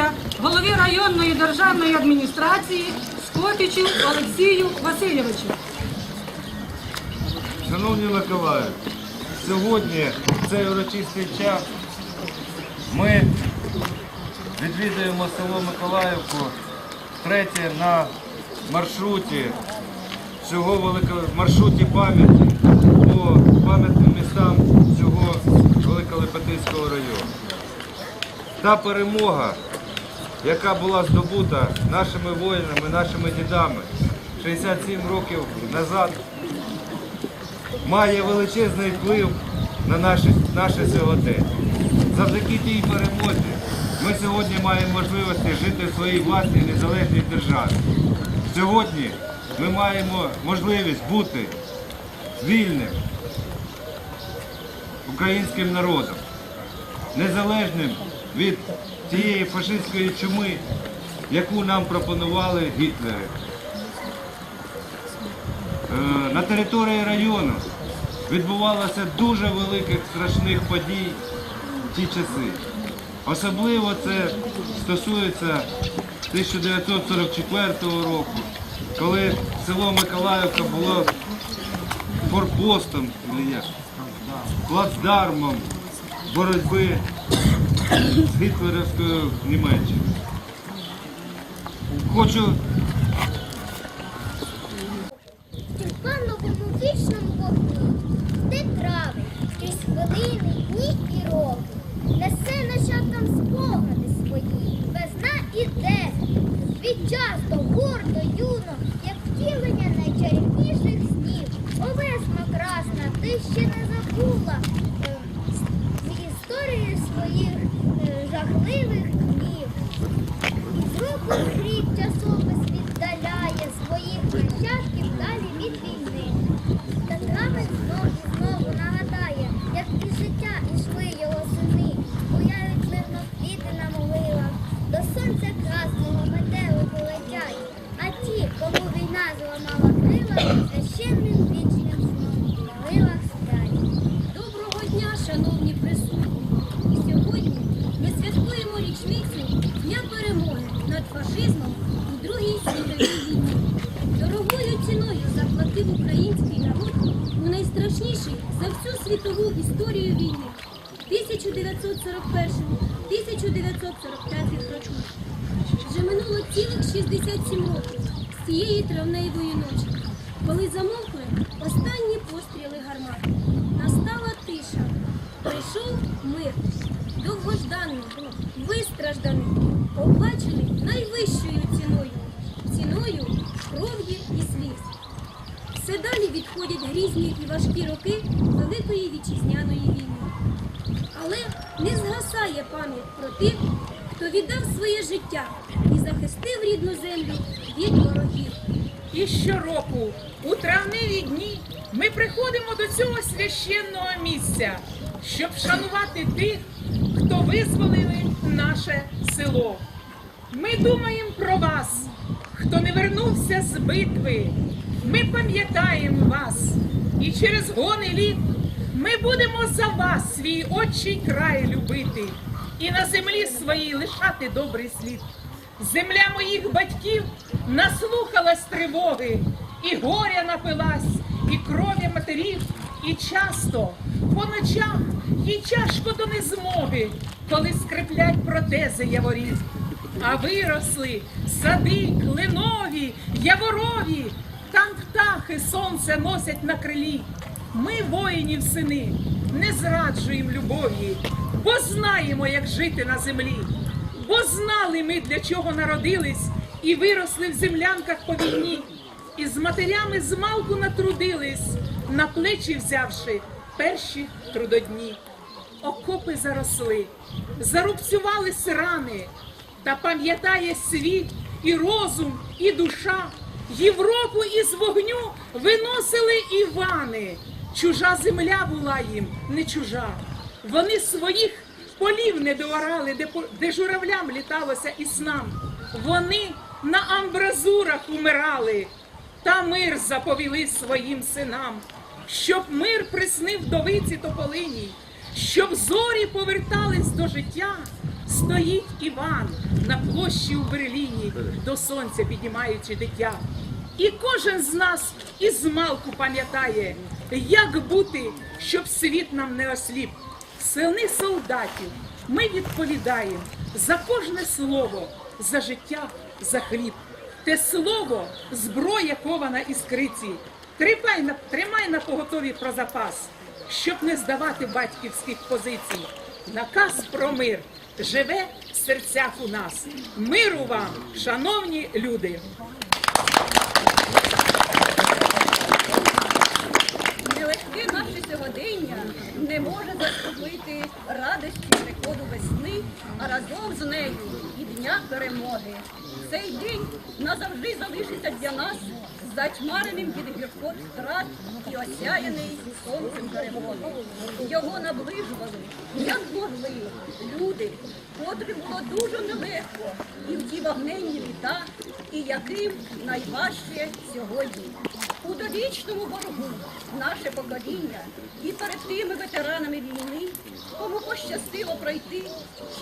вручається голові районної державної адміністрації Скотичу Олексію Васильовичу. Шановні Миколаїв, сьогодні в цей урочистий час ми відвідуємо село Миколаївку третє на маршруті цього великого маршруті пам'яті по пам'ятним містам цього Великолепетинського району. Та перемога яка була здобута нашими воїнами, нашими дідами 67 років назад, має величезний вплив на наше, наше сьогодення. Завдяки тій перемозі ми сьогодні маємо можливості жити в своїй власній незалежній державі. Сьогодні ми маємо можливість бути вільним українським народом, незалежним від тієї фашистської чуми, яку нам пропонували Гітлери. Е, На території району відбувалося дуже великих страшних подій в ті часи. Особливо це стосується 1944 року, коли село Миколаївка було форпостом, плацдармом боротьби з гітлерівською Німеччиною. Хочу Тюльпановому вічному вогні, де трави, крізь хвилини, дні і роки, несе нащадкам спогади свої, весна де, від часто, гордо, юно, як втілення найчарівніших снів. О, весна красна, ти ще не забула е, з історії своїх е, жахливих днів. Із року в рік часопис віддаляє своїх нащадків далі від війни. Та травень знов і знову нагадає, як із життя ішли його сини, Буяють мирно квіти на могилах, до сонця красного метелику летять, а ті, кому війна зламала крила, священним вічним сном в могилах сплять. Доброго дня, шановні присутні! І сьогодні ми святкуємо річницю Дня перемоги над фашизмом у Другій світовій війні. Дорогою ціною заплатив український народ у найстрашніший за всю світову історію війни 1941-1945 років. Вже минуло цілих 67 років з цієї травневої ночі, коли замовкли останні постріли гармат. Настала тиша. Прийшов мир, довгожданий, вистражданий, оплачений найвищою Все далі відходять грізні і важкі роки Великої вітчизняної війни. Але не згасає пам'ять про тих, хто віддав своє життя і захистив рідну землю від ворогів. І щороку у травневі дні ми приходимо до цього священного місця, щоб вшанувати тих, хто визволили наше село. Ми думаємо про вас, хто не вернувся з битви. Ми пам'ятаємо вас, і через гони літ ми будемо за вас свій отчий край любити і на землі своїй лишати добрий слід. Земля моїх батьків наслухалась тривоги, і горя напилась, і крові матерів, і часто по ночах їй тяжко до незмоги, коли скриплять протези яворів. А виросли сади, клинові, яворові, птахи сонце носять на крилі. Ми, воїнів сини, не зраджуємо любові, бо знаємо, як жити на землі. Бо знали ми, для чого народились, і виросли в землянках по війні, і з матерями змалку натрудились, на плечі взявши перші трудодні. Окопи заросли, зарубцювались рани, та пам'ятає світ і розум, і душа. Європу із вогню виносили Івани. Чужа земля була їм не чужа. Вони своїх полів не доорали, де, де журавлям літалося і снам. Вони на амбразурах умирали, та мир заповіли своїм синам, щоб мир приснив довиці тополині, щоб зорі повертались до життя, Стоїть Іван на площі у Берліні, до сонця піднімаючи дитя. І кожен з нас із малку пам'ятає, як бути, щоб світ нам не осліп. Сини солдатів, ми відповідаємо за кожне слово, за життя, за хліб. Те слово зброя кована із криці. Тримай тримай на поготові про запас, щоб не здавати батьківських позицій. Наказ про мир живе в серцях у нас. Миру вам, шановні люди! Нелегке наше сьогодення не може заступити радості приходу весни, а разом з нею і дня перемоги. Цей день назавжди залишиться для нас затьмареним від гіркот страт і осяяний сонцем перемоги. Його наближували, як могли, котрим було дуже нелегко і в ті вогненні літа, і яким найважче сьогодні. У довічному боргу наше покоління і перед тими ветеранами війни, кому пощастило пройти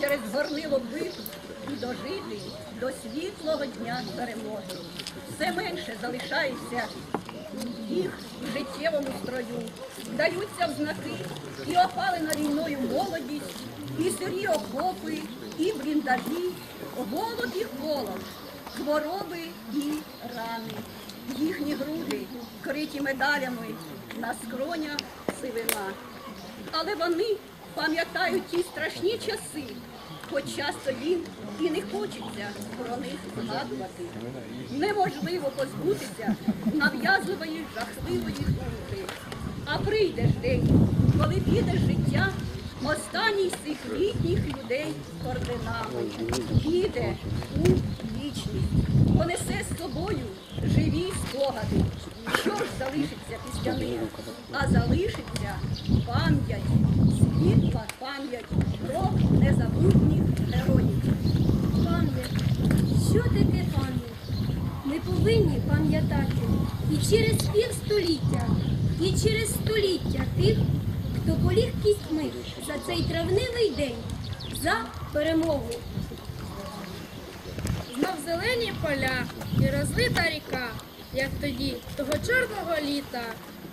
через горнило битв і дожити до світлого дня перемоги. Все менше залишається їх життєвому строю, даються в знаки і опалена війною молодість, і сирі окопи, і бліндажі, голод і холод, хвороби і рани. Їхні груди криті медалями на скронях сивина. Але вони пам'ятають ті страшні часи, хоч часто їм і не хочеться про них згадувати. Неможливо позбутися нав'язливої жахливої думки. А прийде ж день, коли піде життя останній з цих літніх людей орденами. Піде у вічність, понесе з собою живі спогади. Що ж залишиться після них? А залишиться пам'ять, світла пам'ять про незабутніх героїв. Пам'ять. Що таке пам'ять? Ми повинні пам'ятати і через півстоліття, і через століття тих, хто поліг кістьми за цей травневий день, за перемогу. Знов зелені поля і розлита ріка, як тоді, того чорного літа,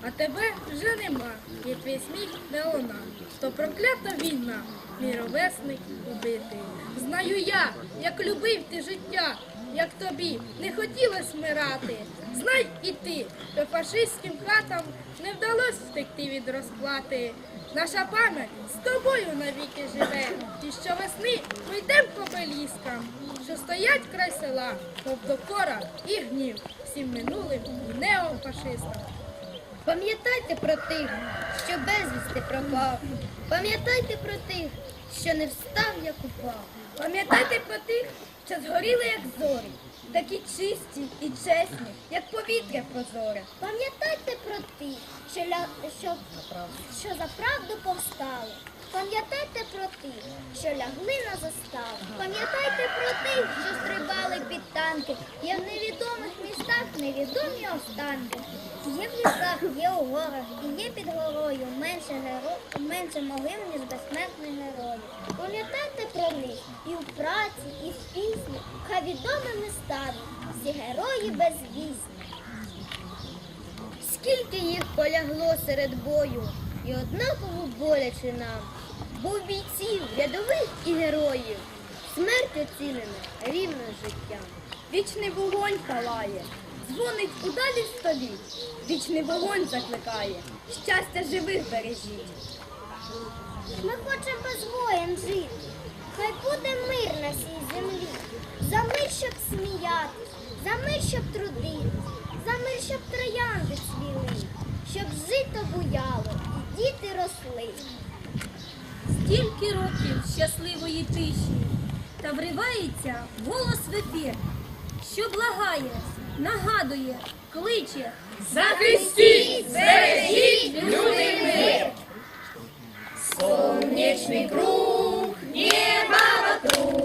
а тебе вже нема, і твій сміх не луна. То проклята війна, мій ровесник убитий. Знаю я, як любив ти життя, як тобі не хотілось вмирати. Знай і ти, що фашистським хатам не вдалося втекти від розплати. Наша пам'ять з тобою навіки живе, і щовесни ми йдемо по беліскам, що стоять край села, мов докора і гнів всім минулим і неофашистам. Пам'ятайте про тих, що безвісти пропав. Пам'ятайте про тих, що не встав, як упав. Пам'ятайте про тих, що згоріли, як зорі, такі чисті і чесні, як повітря прозоре. Пам'ятайте про тих, що, ля... що... що за правду повстали. Пам'ятайте про тих, що лягли на заставу. Пам'ятайте про тих, танки. Є в невідомих містах невідомі останки. Є в лісах, є у горах, і є під горою менше геро... менше могил, ніж безсмертних героїв. Пам'ятайте про них і в праці, і в пісні, хай відомими стануть всі герої безвісні. Скільки їх полягло серед бою, і однаково боляче нам. Був бійців, рядових і героїв, смерть оцінена рівно життям. Вічний вогонь палає, дзвонить удалі столі, вічний вогонь закликає, щастя живих бережіть. Ми хочемо без воєн жити. Хай буде мир на всій землі. За мир, щоб сміятись, за мир, щоб трудитись, за мир, щоб троянди цвіли, щоб жито буяло і діти росли. Стільки років щасливої тиші, та вривається голос в ефір, що благає, нагадує, кличе. Захистіть, бережіть, люди мир! Солнечный круг, небо вокруг,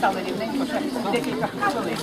стали рівненько, декілька хвилин.